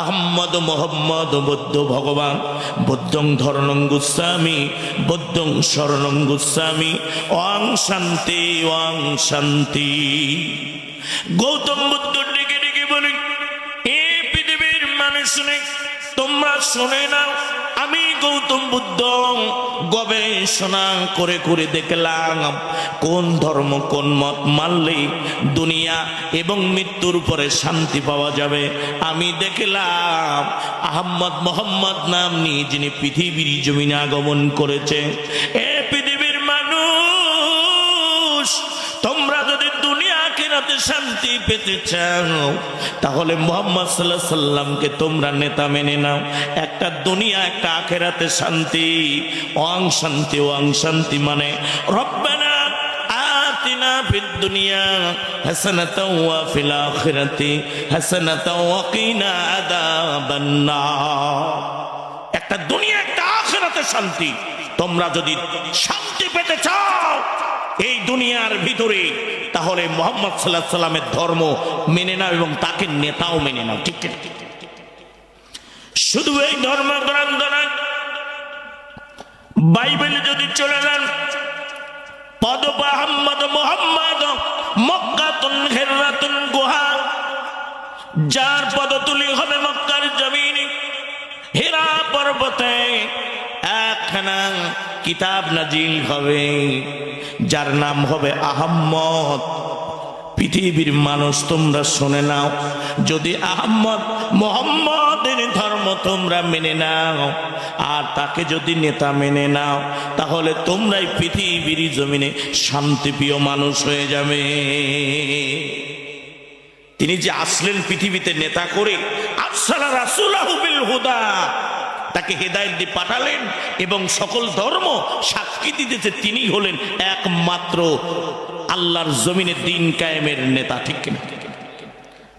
আহম্মদ বৌদ্ধ গোস্বামী গোস্বামী শান্তি শান্তি। গৌতম বুদ্ধ ডেকে ডেকে বলি, এ পৃথিবীর মানুষ নেই তোমরা শুনে নাও। গৌতম বুদ্ধ গবেষণা করে করে দেখলাম কোন ধর্ম, কোন মত মানলে দুনিয়া এবং মৃত্যুর পরে শান্তি পাওয়া যাবে। আমি দেখলাম আহম্মদ মোহাম্মদ নাম নিয়ে যিনি পৃথিবীর জমিনে আগমন করেছে। এ কেনাতে শান্তি পেতে চাও, তাহলে মোহাম্মদ সাল্লাহ সাল্লামকে তোমরা নেতা মেনে নাও। একটা দুনিয়া, একটা আখেরাতে শান্তি। ওয়াং শান্তি ওয়াং শান্তি মানে রব্বানা দুনিয়া হাসানাতাও ওয়া ফিল আখিরাতি হাসানাতাও ওয়া কিনা আযাবান নার। একটা দুনিয়া, একটা আখেরাতে শান্তি। তোমরা যদি শান্তি পেতে চাও এই দুনিয়ার ভিতরে, তাহলে মোহাম্মদ সাল্লাহ সাল্লামের ধর্ম মেনে নাও এবং তাকে নেতাও মেনে নাও, ঠিক। শুধু এই ধর্ম গ্রন্থ নয় বাইবেলে যদি চলে যান, পদ আহম্মদ মোহাম্মদ মক্কাতুন হেরাতুন গুহা, যার পদতুলি হবে মক্কার জমিনে, হেরা পর্বতে একখানা কিতাব নাজিল হবে, যার নাম হবে আহম্মদ। পৃথিবীর মানুষ তোমরা শুনে নাও, যদি আহম্মদ মোহাম্মদের ধর্ম তোমরা মেনে নাও, আর তাকে যদি নেতা মেনে নাও, তাহলে তোমরাই পৃথিবীর জমিনে শান্তিপ্রিয় মানুষ হয়ে যাবে। তিনি যে আসলেন পৃথিবীতে নেতা করে আফসালা রাসুলাহুবিল হুদা তাকে হেদায়ত দিয়ে পাঠালেন এবং সকল ধর্ম সাক্ষী দিতেছে তিনি হলেন একমাত্র আল্লাহর জমিনে দিন কায়েমের নেতা, ঠিক কিনা?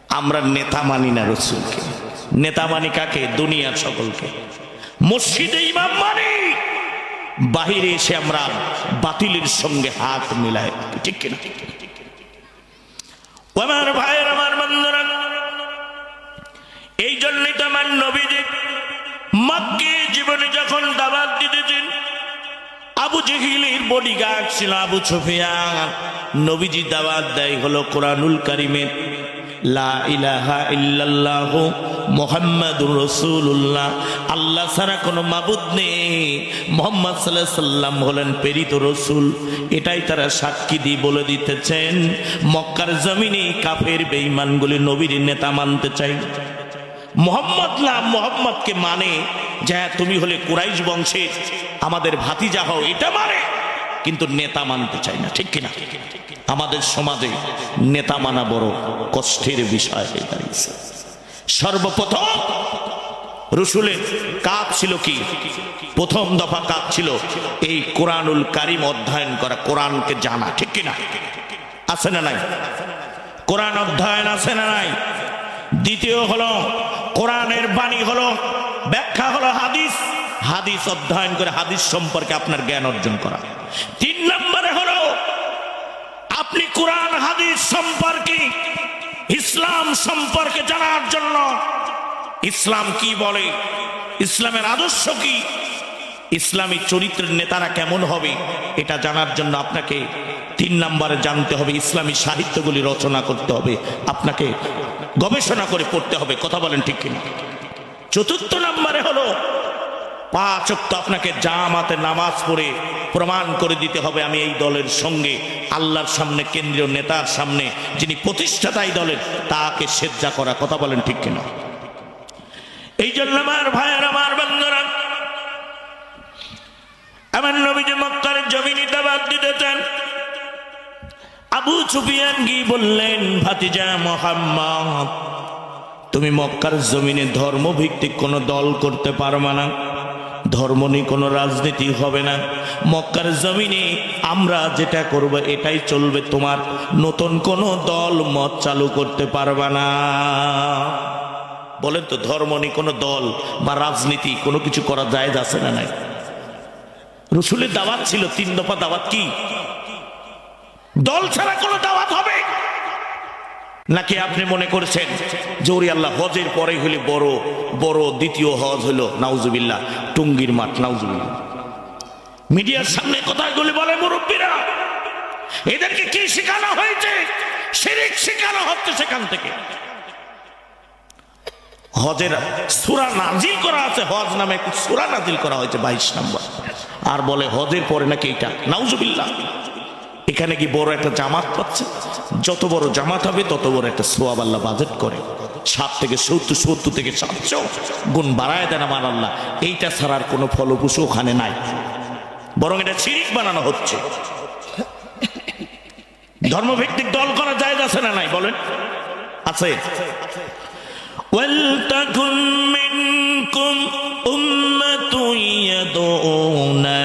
আমরা নেতা মানি না রসুলকে। নেতা মানি কাকে? দুনিয়ার সকলকে। মসজিদে ইমাম মানি। বাহিরে এসে আমরা বাতিলের সঙ্গে হাত মিলাই, ঠিক কিনা? আমার ভাইয়ের, আমার বন্ধুরা, এই জন্যই তো আমার নবীজি মক্কে জীবনে যখন দাবাত দিতেছেন, আবু জেহিলের বডি গার্ড ছিল আবু সুফিয়ান। নবীজি দাওয়াত দেয় হলো কোরআনুল কারিমের, লা ইলাহা ইল্লাল্লাহ আল্লাহ মাবুদ নেই। রসুল। এটাই তারা দিয়ে বলে দিতেছেন, মক্কার জমিনে কাফের বেঈমানগুলি নবীর নেতা মানতে চাই মোহাম্মদ না মোহাম্মদকে মানে যে তুমি হলে কুরাইশ বংশের, আমাদের ভাতিজা হও, এটা মানে। কিন্তু নেতা মানতে চাই না, ঠিক কিনা? আমাদের সমাজে নেতা মানা বড় কষ্টের বিষয় হয়ে দাঁড়িয়েছে। সর্বপ্রথম রসুলের কাজ ছিল কি? প্রথম দফা কাজ ছিল এই কোরআনুল কারিম অধ্যয়ন করা, কোরআনকে জানা, ঠিক কিনা? আছে না নাই? কোরআন অধ্যয়ন আছে না নাই? দ্বিতীয় হলো কোরআনের বাণী হলো, ব্যাখ্যা হলো হাদিস। হাদিস অধ্যয়ন করে হাদিস সম্পর্কে আপনার জ্ঞান অর্জন করা। তিন নম্বরে হলো, আপনি কোরআন, হাদিস সম্পর্কে, ইসলাম সম্পর্কে জানার জন্য, ইসলাম কি বলে, ইসলামের আদর্শ কি, ইসলামী চরিত্রের নেতারা কেমন হবে, এটা জানার জন্য আপনাকে তিন নম্বরে জানতে হবে, ইসলামী সাহিত্যগুলি রচনা করতে হবে, আপনাকে গবেষণা করে পড়তে হবে, কথা বলেন ঠিক কিনা? চতুর্থ নম্বরে হলো, পাঁচ অক্ত আপনাকে জামাতে নামাজ পড়ে প্রমাণ করে দিতে হবে, আমি এই দলের সঙ্গে, আল্লাহর সামনে, কেন্দ্রীয় নেতার সামনে, যিনি প্রতিষ্ঠাতা এই দলের, তাকে সেজ্জা করা, কথা বলেন ঠিক কিনা? এই জন্য আমার ভাইয়ের, আমার বন্ধুরা, আমার নবীজি মক্কার জমিনি দাবাত দিতেছেন। আবু সুফিয়ান কি বললেন, ভাতিজা মোহাম্মদ, তুমি মক্কার জমিনে ধর্মভিত্তিক কোনো দল করতে পারবে না। ধর্ম নিয়ে কোনো রাজনীতি হবে না। মক্কার জমিনে আমরা যেটা করব, এটাই চলবে। তোমার নতুন কোনো দল মত চালু করতে পারবে না। বলেন তো, ধর্ম নিয়ে কোনো দল বা রাজনীতি কোনো কিছু করা যায় আছে না নাই? রসুলের দাওয়াত ছিল, তিন দফা দাওয়াত কি? দল ছাড়া কোনো দাওয়াত হবে? নাকি আপনি মনে করছেন জৌরি আল্লাহ হজের পরে হলে বড় বড় দ্বিতীয় হজ হলো নাউজুবিল্লাহ, টুঙ্গির মাঠ, নাউজুবিল্লাহ। মিডিয়ার সামনে কথাগুলি বলে মুরব্বীরা, এদেরকে কি শেখানো হয়েছে? শিরিক শেখানো হচ্ছে সেখান থেকে। হজের সুরা নাজিল করা আছে, হজ নামে সুরা নাজিল করা হয়েছে বাইশ নম্বর। আর বলে হজের পরে নাকি এটা? নাউজুবিল্লাহ। এখানে কি বড় একটা জামাত পাচ্ছে? যত বড় জামাত হবে, তত বড় একটা সোয়াব আল্লাহ বাজেট করে। সাত থেকে সত্তর সত্তর থেকে সাতশো গুণ বাড়ায় দেন আমার আল্লাহ। এইটা ছাড়ার কোনো ফলপুষু ওখানে নাই। বরং এটা সিরিজ বানানো হচ্ছে। ধর্মভিত্তিক দল করা যায় আছে না নাই? বলেন। আছে। ওয়াল তাকুন মিনকুম উম্মাতুন ইয়াদউন।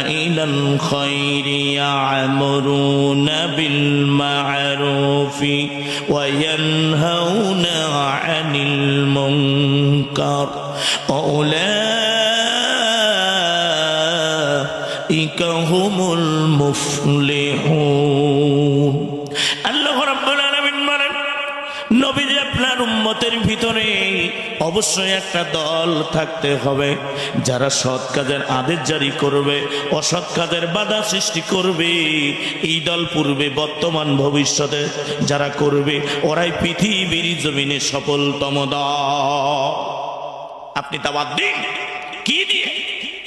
إلى الخير يعمرون بالمعروف وينهون عن المنكر أولئك هم المفلحون নবীজি আপনার উম্মতের ভিতরে অবশ্যই একটা দল থাকতে হবে, যারা সৎ কাজের আদেশ জারি করবে, অসৎ কাজের বাধা সৃষ্টি করবে। এই দল পূর্বে বর্তমান ভবিষ্যতে যারা করবে, ওরাই পৃথিবীর জমিনে সফলতম দল। আপনি দাবাত দিন। কি দিয়ে?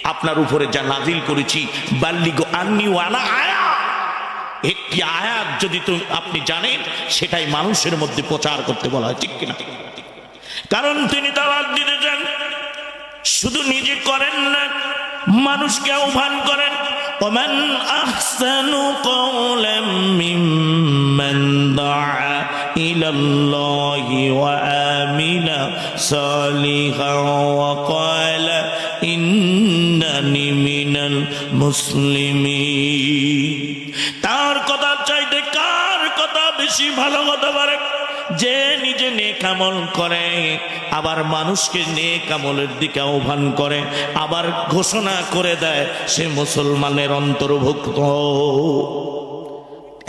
আপনার উপরে যা নাজিল করেছি, বাল্লিগো আন্নি ওয়ালা আয়া একটি আয়াত যদি তুমি আপনি জানেন সেটাই মানুষের মধ্যে প্রচার করতে বলা হয় ঠিক কিনা কারণ তিনি দাওয়াত দিতে চান শুধু নিজে করেন না মানুষকে আহ্বান করেন ومن أحسن قولا ممن دعا إلى الله وآمن صالحا وقال إنني من المسلمين বেশি ভালো হতে পারে। যে নিজে নেকামল করে, আবার মানুষকে নেকামলের দিকে আহ্বান করে, আবার ঘোষণা করে দেয়, সে মুসলমানের অন্তর্ভুক্ত।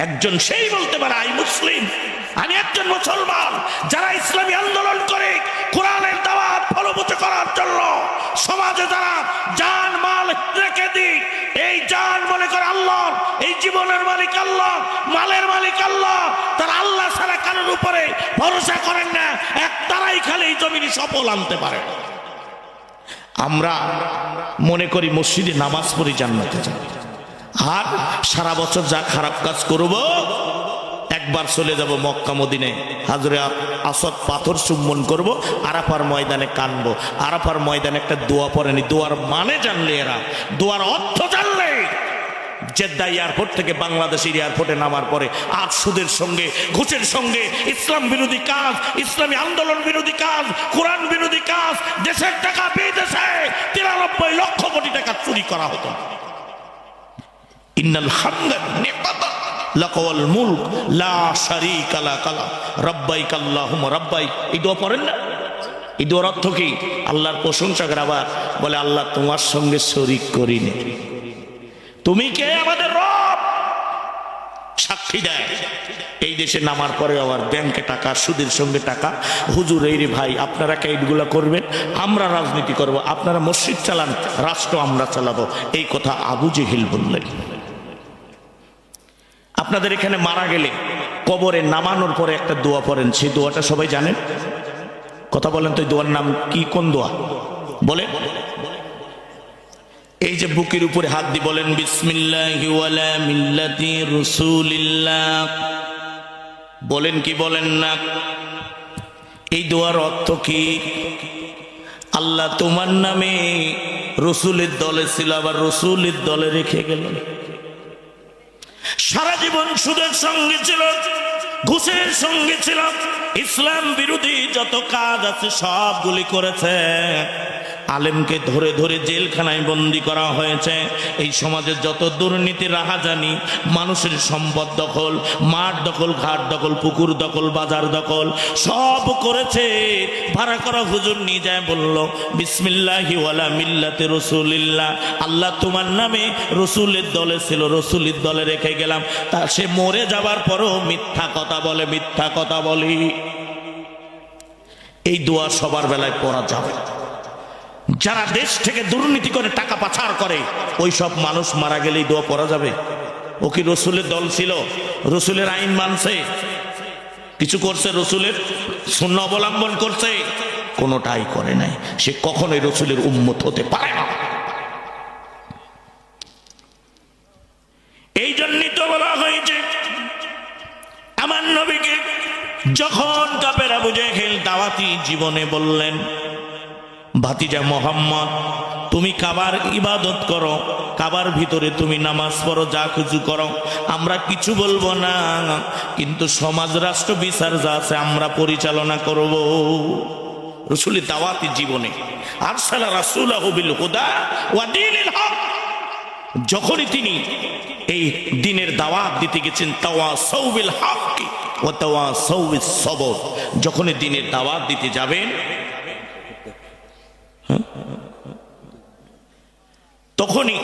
একজন সেই বলতে পারে, আই মুসলিম, আমি একজন মুসলমান, যারা ইসলামী আন্দোলন করে কোরআনের ফলবুত করার জন্য সমাজে যারা যান মাল রেখে দিই এই যান মনে করে আল্লাহ, এই জীবনের মালিক আল্লাহ, মালের মালিক আল্লাহ, তারা আল্লাহ ছাড়া কারোর উপরে ভরসা করেন না এক তারাই খালি এই জমিনে সফল আনতে পারে। আমরা মনে করি মসজিদে নামাজ পড়ি জান্নাতে যাই। আর সারা বছর যা খারাপ কাজ করব একবার চলে যাব মক্কা মদিনে। হাজরে আসদ পাথর চুম্বন করব, আরাফার ময়দানে কানবো। আরাফার ময়দানে একটা দোয়া পড়েনি দোয়ার মানে জানলে এরা। দোয়ার অর্থ জানলে। জেদ্দা এয়ারপোর্ট থেকে বাংলাদেশের এয়ারপোর্টে নামার পরে আজ সুদের সঙ্গে, ঘুষের সঙ্গে, ইসলাম বিরোধী কাজ, ইসলামী আন্দোলন বিরোধী কাজ, কোরআন বিরোধী কাজ, দেশের টাকা বিদেশে তিরানব্বই লক্ষ কোটি টাকা চুরি করা হতো। ইন্নাল হামদা নিপাতা লাকাওয়াল মুলক, লা শারীকা লাকা, রব্বাইক আল্লাহুম্মা রব্বাইক এই দোয়া পড়েন না? এই দোয়ার অর্থ কি? আল্লাহর প্রশংসা করে আবার বলে, আল্লাহ তোমার সঙ্গে শরিক করিনি। তুমি কে? আমাদের রব। সাক্ষী দেয়। এই দেশে নামার পরে আবার ব্যাংকে টাকা, সুদের সঙ্গে টাকা। হুজুর, এই রে ভাই, আপনারা এইগুলো করবেন? আমরা রাজনীতি করব। আপনারা মসজিদ চালান, রাষ্ট্র আমরা চালাবো। এই কথা আবু জেহিল বললেন। আপনাদের এখানে মারা গেলে কবরে নামানোর পরে একটা দোয়া পড়েন, সেই দোয়াটা সবাই জানেন? কথা বলেন তো দোয়ার নাম কি? কোন দোয়া? বলে এই যে বুকের উপরে হাত দিয়ে বলেন, বিসমিল্লাহি বলেন কি বলেন না? এই দোয়ার অর্থ কি? আল্লাহ তোমার নামে রসুলের দলে ছিল, আবার রসুলের দলে রেখে গেলেন। সারা জীবন সুদের সঙ্গে ছিল, ঘুষের সঙ্গে ছিল। ইসলাম বিরোধী যত কাজ আছে সবগুলি করেছে। আলেমকে ধরে ধরে জেলখানায় বন্দি করা হয়েছে। এই সমাজের যত দুর্নীতি, রাহাজানি, মানুষের সম্পদ দখল, মাঠ দখল, ঘাট দখল, পুকুর দখল, বাজার দখল, সব করেছে। ভাড়া করা হুজুর নিয়ে যায় বলল, বিসমিল্লাহি ওয়ালা মিল্লাতে রসুলিল্লাহ। আল্লাহ তোমার নামে রসুলের দলে ছিল, রসুলের দলে রেখে গেলাম। তা সে মরে যাবার পরও মিথ্যা কথা বলে, মিথ্যা কথা বলি। এই দোয়া সবার বেলায় পড়া যাবে যারা দেশ থেকে দুর্নীতি করে টাকা পাচার করে ওই সব মানুষ মারা গেলেই দোয়া পড়া যাবে। ও কি রসুলের দল ছিল? রসুলের আইন মানছে? কিছু করছে রসুলের? শূন্য অবলম্বন করছে? কোনোটাই করে নাই। সে কখনোই রসুলের উন্মত হতে পারে না। এই জন্যই তো বলা হয়েছে, আমার নবীকে যখন কাপের বুঝে জেহেল দাওয়াতি জীবনে বললেন ভাতিজা মোহাম্মদ, তুমি কাবার ইবাদত করো, কাবার ভিতরে তুমি নামাজ পড়ো, যা কিছু করো, আমরা কিছু বলব না, কিন্তু সমাজ রাষ্ট্র বিচার যা আছে আমরা পরিচালনা করব। রসুলের দাওয়াতি জীবনে, আরসালা রাসূলাহু বিল হুদা ওয়া দীনিল হক, যখনই তিনি এই দিনের দাওয়াত দিতে গেছেন তাওয়া সৌবিল হক ও তাওয়া সৌবিল সবর, যখনই দিনের দাওয়াত দিতে যাবেন তখনই?